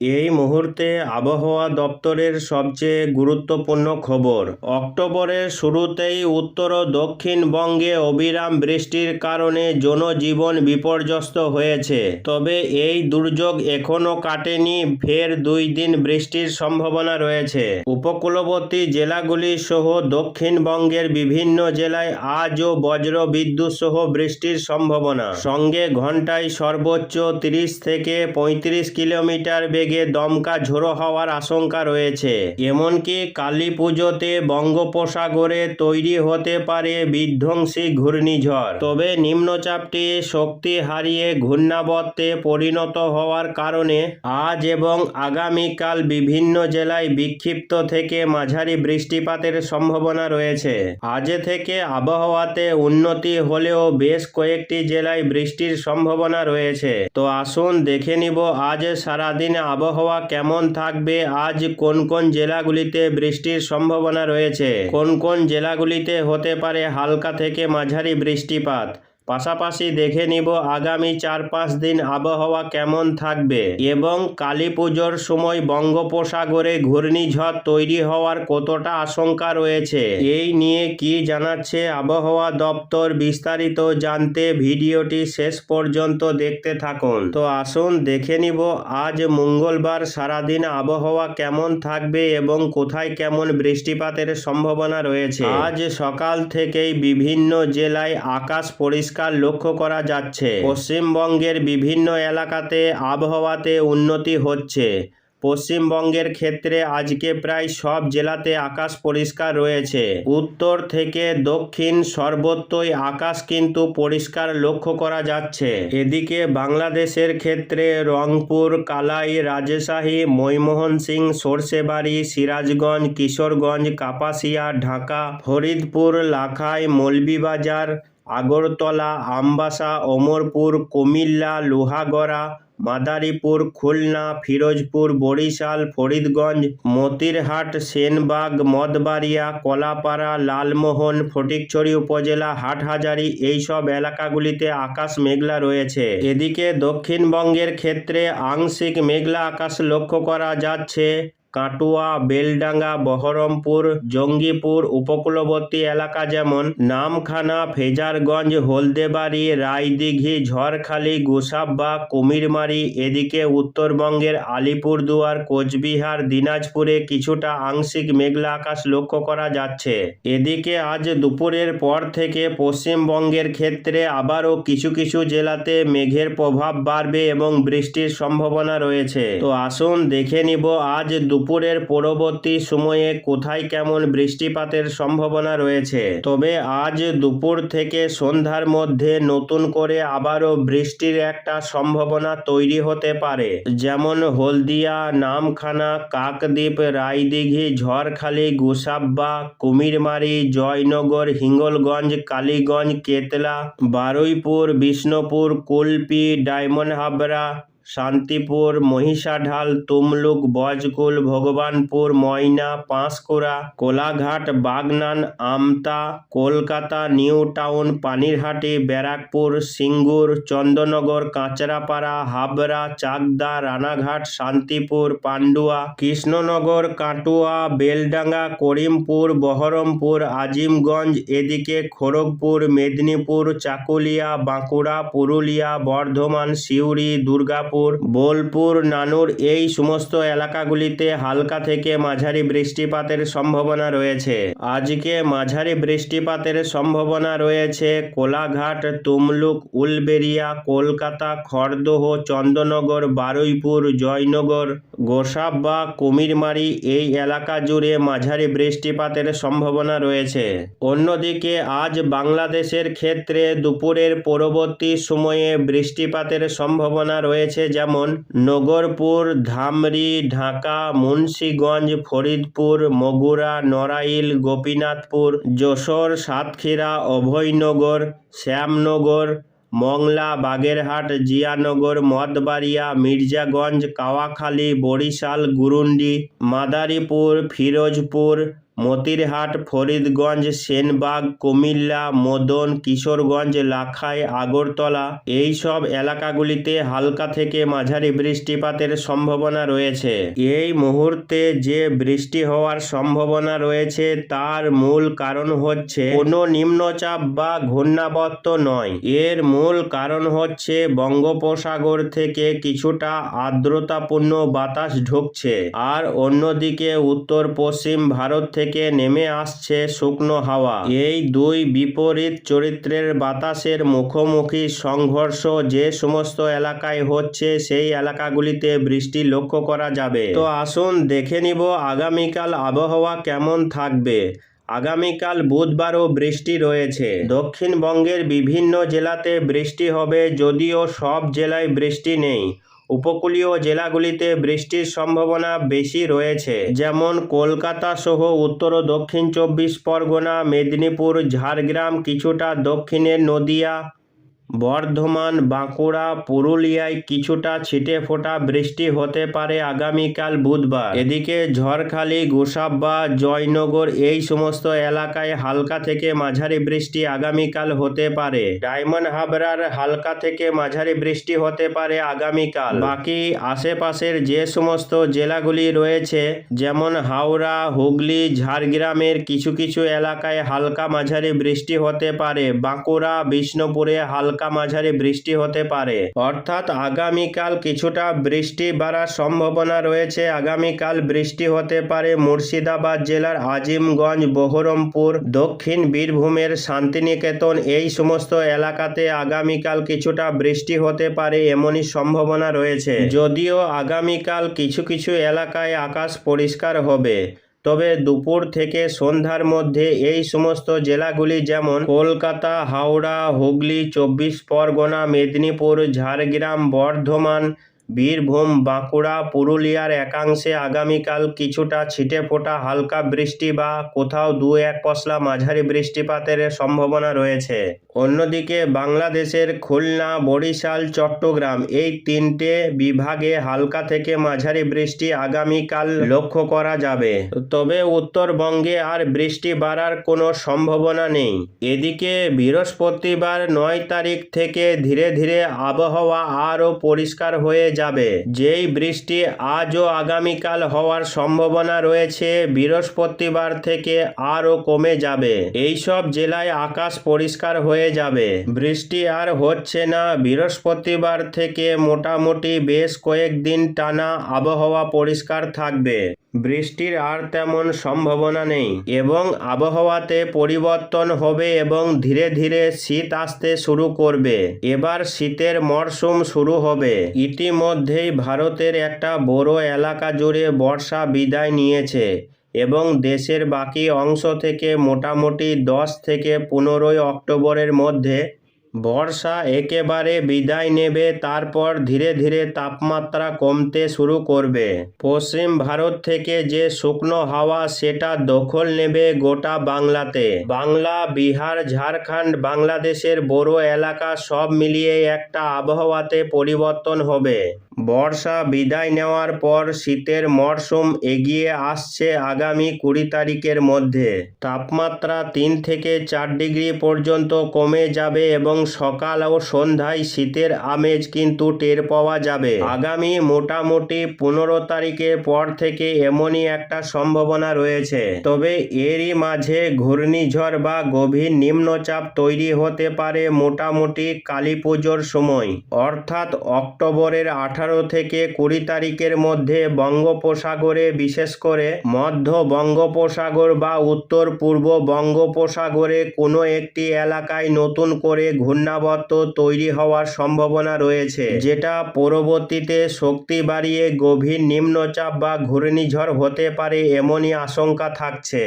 এই মুহূর্তে আবহাওয়া দপ্তরের সবচেয়ে গুরুত্বপূর্ণ খবর। অক্টোবরের শুরুতেই উত্তর ও দক্ষিণবঙ্গে অবিরাম বৃষ্টির কারণে জনজীবন বিপর্যস্ত হয়েছে। তবে এই দুর্যোগ এখনও কাটেনি, ফের দুই দিন বৃষ্টির সম্ভাবনা রয়েছে। উপকূলবর্তী জেলাগুলি সহ দক্ষিণবঙ্গের বিভিন্ন জেলায় আজও বজ্র বিদ্যুৎ সহ বৃষ্টির সম্ভাবনা। সঙ্গে ঘন্টায় সর্বোচ্চ তিরিশ থেকে পঁয়ত্রিশ কিলোমিটার বেগে দমকা ঝোড়ো হওয়ার আশঙ্কা রয়েছে। এমনকি কালী পুজোতে বঙ্গোপসাগরে তৈরি হতে পারে বিধ্বংসী ঘূর্ণিঝড়। তবে নিম্নচাপটি শক্তি হারিয়ে ঘূর্ণাবর্তে পরিণত হওয়ার কারণে আজ এবং আগামীকাল বিভিন্ন জেলায় বিক্ষিপ্ত থেকে মাঝারি বৃষ্টিপাতের সম্ভাবনা রয়েছে। আজ থেকে আবহাওয়াতে উন্নতি হলেও বেশ কয়েকটি জেলায় বৃষ্টির সম্ভাবনা রয়েছে। তো আসুন দেখে নিব আজ সারাদিন আবহাওয়া কেমন থাকবে? আজ কোন কোন জেলাগুলিতে বৃষ্টির সম্ভাবনা রয়েছে? কোন কোন জেলাগুলিতে হতে পারে হালকা থেকে মাঝারি বৃষ্টিপাত? পাশাপাশি দেখে নিব আগামী চার পাঁচ দিন আবহাওয়া কেমন থাকবে এবং কালী পুজোর সময় বঙ্গোপসাগরে ঘূর্ণিঝড় তৈরি হওয়ার কতটা আশঙ্কা রয়েছে, এই নিয়ে কি জানাচ্ছে আবহাওয়া দপ্তর বিস্তারিত জানতে ভিডিওটি শেষ পর্যন্ত দেখতে থাকুন। তো আসুন দেখে নিব আজ মঙ্গলবার সারাদিন আবহাওয়া কেমন থাকবে এবং কোথায় কেমন বৃষ্টিপাতের সম্ভাবনা রয়েছে। আজ সকাল থেকেই বিভিন্ন জেলায় আকাশ পরিষ্কার লক্ষ্য করা যাচ্ছে। পশ্চিমবঙ্গের বিভিন্ন এলাকাতে আবহাওয়াতে উন্নতি হচ্ছে। পশ্চিমবঙ্গের ক্ষেত্রে আজকে প্রায় সব জেলাতে আকাশ পরিষ্কার রয়েছে। উত্তর থেকে দক্ষিণ সর্বত্রই আকাশ কিন্তু পরিষ্কার লক্ষ্য করা যাচ্ছে। এদিকে বাংলাদেশের ক্ষেত্রে রংপুর, কালাই, রাজশাহী ময়মোহন সিং সর্ষেবাড়ি, সিরাজগঞ্জ, কিশোরগঞ্জ, কাপাসিয়া, ঢাকা, ফরিদপুর, লাখাই, মৌলভীবাজার আগরতলা, আমবাসা, অমরপুর, কুমিল্লা, লোহাগড়া, মাদারীপুর, খুলনা, ফিরোজপুর, বরিশাল, ফরিদগঞ্জ, মতিরহাট, সেনবাগ, মদবাড়িয়া, কলাপাড়া, লালমোহন, ফটিকছড়ি উপজেলা, হাটহাজারী এইসব এলাকাগুলিতে আকাশ মেঘলা রয়েছে। এদিকে দক্ষিণবঙ্গের ক্ষেত্রে আংশিক মেঘলা আকাশ লক্ষ্য করা যাচ্ছে। কাটুয়া, বেলডাঙ্গা, বহরমপুর, জঙ্গিপুর, উপকূলবর্তী এলাকা যেমন নামখানা, ফেজারগঞ্জ, হলদেবাড়ি, রায়দিঘি, ঝড়খালি গোসাববাগ কুমিরমারি, এদিকে উত্তরবঙ্গের আলিপুরদুয়ার, কোচবিহার, দিনাজপুরে কিছুটা আংশিক মেঘলা আকাশ লক্ষ্য করা যাচ্ছে। এদিকে আজ দুপুরের পর থেকে পশ্চিমবঙ্গের ক্ষেত্রে আবারও কিছু কিছু জেলাতে মেঘের প্রভাব বাড়বে এবং বৃষ্টির সম্ভাবনা রয়েছে। তো আসুন দেখে নিব আজ দুপুরের পরবর্তী সময়ে কোথায় কেমন বৃষ্টিপাতের সম্ভাবনা রয়েছে? তবে আজ দুপুর থেকে সন্ধ্যার মধ্যে নতুন করে আবারও বৃষ্টির একটা সম্ভাবনা তৈরি হতে পারে। যেমন হলদিয়া, নামখানা, কাকদ্বীপ, রায়দিঘি, ঝড়খালি, গোসাব্বা, কুমিরমারি, জয়নগর, হিঙ্গলগঞ্জ, কালীগঞ্জ, কেতলা, বারুইপুর, বিষ্ণুপুর, কুলপি, ডায়মন্ড হাবড়া শান্তিপুর, মহিষাঢাল, তুমলুক বজকুল ভগবানপুর, ময়না, পাঁশকুড়া, কোলাঘাট, বাগনান, আমতা, কলকাতা, নিউ টাউন, পানিরহাটি, ব্যারাকপুর, সিঙ্গুর, চন্দননগর, কাঁচরাপাড়া, হাবড়া, চাকদা, রানাঘাট, শান্তিপুর, পান্ডুয়া, কৃষ্ণনগর, কাটুয়া, বেলডাঙ্গা, করিমপুর, বহরমপুর, আজিমগঞ্জ, এদিকে খড়গপুর, মেদিনীপুর, চাকুলিয়া, বাঁকুড়া, পুরুলিয়া, বর্ধমান, সিউড়ি, দুর্গাপুর বোলপুর। নানুর এই সমস্ত এলাকাগুলিতে হালকা থেকে মাঝারি বৃষ্টিপাতের সম্ভাবনা রয়েছে। আজকে মাঝারি বৃষ্টিপাতের সম্ভাবনা রয়েছে কোলাঘাট, তুমলুক উলবেরিয়া কলকাতা, খড়দহ, চন্দননগর, বারুইপুর, জয়নগর গোসাবা কুমিরমারি এই এলাকা জুড়ে মাঝারি বৃষ্টিপাতের সম্ভাবনা রয়েছে। অন্যদিকে আজ বাংলাদেশের ক্ষেত্রে দুপুরের পরবর্তী সময়ে বৃষ্টিপাতের সম্ভাবনা রয়েছে যেমন নগরপুর, ধামরি, ঢাকা, মুন্সীগঞ্জ, ফরিদপুর, মগুরা, নড়াইল, গোপীনাথপুর, যশোর, সাতক্ষীরা, অভয়নগর, শ্যামনগর, মংলা, বাগেরহাট, জিয়ানগর মদবাড়িয়া মির্জাগঞ্জ, কাওয়াখালী, বরিশাল, গুরুন্ডি, মাদারীপুর, ফিরোজপুর মতিরহাট, ফরিদগঞ্জ, সেনবাগ, কুমিল্লা, মদন, কিশোরগঞ্জ, লাখাই, আগরতলা এই সব এলাকাগুলিতে হালকা থেকে মাঝারি বৃষ্টিপাতের সম্ভাবনা রয়েছে। এই মুহূর্তে যে বৃষ্টি হওয়ার সম্ভাবনা রয়েছে তার মূল কারণ হচ্ছে কোনো নিম্নচাপ বা ঘূর্ণাবর্ত নয়। এর মূল কারণ হচ্ছে বঙ্গোপসাগর থেকে কিছুটা আর্দ্রতাপূর্ণ বাতাস ঢুকছে। আর অন্যদিকে উত্তর পশ্চিম ভারত থেকে নেমে আসছে শুকনো হাওয়া। এই দুই বিপরীত চরিত্রের বাতাসের মুখোমুখি সংঘর্ষ যে সমস্ত এলাকায় হচ্ছে, সেই এলাকাগুলিতে বৃষ্টি লক্ষ্য করা যাবে। তো আসুন দেখে নিব আগামীকাল আবহাওয়া কেমন থাকবে। আগামীকাল বুধবারও বৃষ্টি রয়েছে। দক্ষিণবঙ্গের বিভিন্ন জেলাতে বৃষ্টি হবে, যদিও সব জেলায় বৃষ্টি নেই। উপকূলীয় জেলাগুলিতে বৃষ্টির সম্ভাবনা বেশি রয়েছে, যেমন কলকাতা সহ উত্তর ও দক্ষিণ চব্বিশ পরগনা, মেদিনীপুর, ঝাড়গ্রাম, কিছুটা দক্ষিণে নদিয়া বর্ধমান, বাঁকুড়া, পুরুলিয়ায় কিছুটা ছিটে ফোটা বৃষ্টি হতে পারে আগামীকাল বুধবার। এদিকে ঝড়খালি গোসাব্বা জয়নগর এই সমস্ত এলাকায় হালকা থেকে মাঝারি বৃষ্টি আগামীকাল হতে পারে। ডায়মন্ড হাবরার হালকা থেকে মাঝারি বৃষ্টি হতে পারে আগামীকাল। বাকি আশেপাশের যে সমস্ত জেলাগুলি রয়েছে, যেমন হাওড়া, হুগলি, ঝাড়গ্রামের কিছু কিছু এলাকায় হালকা মাঝারি বৃষ্টি হতে পারে। বাঁকুড়া, বিষ্ণুপুরে হালকা মাঝারি বৃষ্টি হতে পারে। অর্থাৎ আগামীকাল কিছুটা বৃষ্টি বাড়ার সম্ভাবনা রয়েছে। আগামীকাল বৃষ্টি হতে পারে মুর্শিদাবাদ জেলার আজিমগঞ্জ, বহরমপুর, দক্ষিণ বীরভূমের শান্তিনিকেতন। এই সমস্ত এলাকাতে আগামীকাল কিছুটা বৃষ্টি হতে পারে এমনই সম্ভাবনা রয়েছে। যদিও আগামীকাল কিছু কিছু এলাকায় আকাশ পরিষ্কার হবে। তবে দুপুর থেকে সন্ধ্যার মধ্যে এই সমস্ত জেলাগুলি যেমন কলকাতা, হাওড়া, হুগলি, চব্বিশ পরগনা, মেদিনীপুর, ঝাড়গ্রাম, বর্ধমান, বীরভূম, বাঁকুড়া, পুরুলিয়ার একাংশে আগামীকাল কিছুটা ছিটে ফোটা হালকা বৃষ্টি বা কোথাও দু এক পশলা মাঝারি বৃষ্টিপাতের সম্ভাবনা রয়েছে। অন্যদিকে বাংলাদেশের খুলনা, বরিশাল, চট্টগ্রাম এই তিনটে বিভাগে হালকা থেকে মাঝারি বৃষ্টি আগামীকাল লক্ষ্য করা যাবে। তবে উত্তরবঙ্গে আর বৃষ্টি বাড়ার কোনো সম্ভাবনা নেই। এদিকে বৃহস্পতিবার নয় তারিখ থেকে ধীরে ধীরে আবহাওয়া আরও পরিষ্কার হয়ে যাবে। যেই বৃষ্টি আজ ও আগামীকাল হওয়ার সম্ভাবনা রয়েছে, বৃহস্পতিবার থেকে আরও কমে যাবে। এইসব জেলায় আকাশ পরিষ্কার যাবে। বৃষ্টি আর হচ্ছে না। বৃহস্পতিবার থেকে মোটামুটি বেশ কয়েকদিন টানা আবহাওয়া পরিষ্কার থাকবে। বৃষ্টির আর তেমন সম্ভাবনা নেই এবং আবহাওয়াতে পরিবর্তন হবে এবং ধীরে ধীরে শীত আসতে শুরু করবে। এবার শীতের মরশুম শুরু হবে। ইতিমধ্যেই ভারতের একটা বড় এলাকা জুড়ে বর্ষা বিদায় নিয়েছে। এবং দেশের বাকি অংশ থেকে মোটামুটি দশ থেকে পনেরোই অক্টোবরের মধ্যে বর্ষা একেবারে বিদায় নেবে, তারপর ধীরে ধীরে তাপমাত্রা কমতে শুরু করবে। পশ্চিম ভারত থেকে যে শুকনো হাওয়া, সেটা দখল নেবে গোটা বাংলাতে। বাংলা, বিহার, ঝাড়খণ্ড, বাংলাদেশের বড় এলাকা সব মিলিয়ে একটা আবহাওয়াতে পরিবর্তন হবে। বর্ষা বিদায় নেওয়ার পর শীতের মরশুম এগিয়ে আসছে আগামী কুড়ি তারিখের মধ্যে। তাপমাত্রা তিন থেকে চার ডিগ্রি পর্যন্ত কমে যাবে এবং সকাল ও সন্ধ্যায় শীতের আমেজ কিন্তু টের পাওয়া যাবে। আগামী মোটামুটি পনেরো তারিখের পর থেকে এমনই একটা সম্ভাবনা রয়েছে। তবে এরই মাঝে ঘূর্ণিঝড় বা গভীর নিম্নচাপ তৈরি হতে পারে মোটামুটি কালী পুজোর সময়। অর্থাৎ অক্টোবরের আঠারো থেকে কুড়ি তারিখের মধ্যে বঙ্গোপসাগরে, বিশেষ করে মধ্য বঙ্গোপসাগর বা উত্তর পূর্ব বঙ্গোপসাগরে কোনো একটি এলাকায় নতুন করে ঘূর্ণাবর্ত তৈরি হওয়ার সম্ভাবনা রয়েছে, যেটা পরবর্তীতে শক্তি বাড়িয়ে গভীর নিম্নচাপ বা ঘূর্ণিঝড় হতে পারে এমনই আশঙ্কা থাকছে।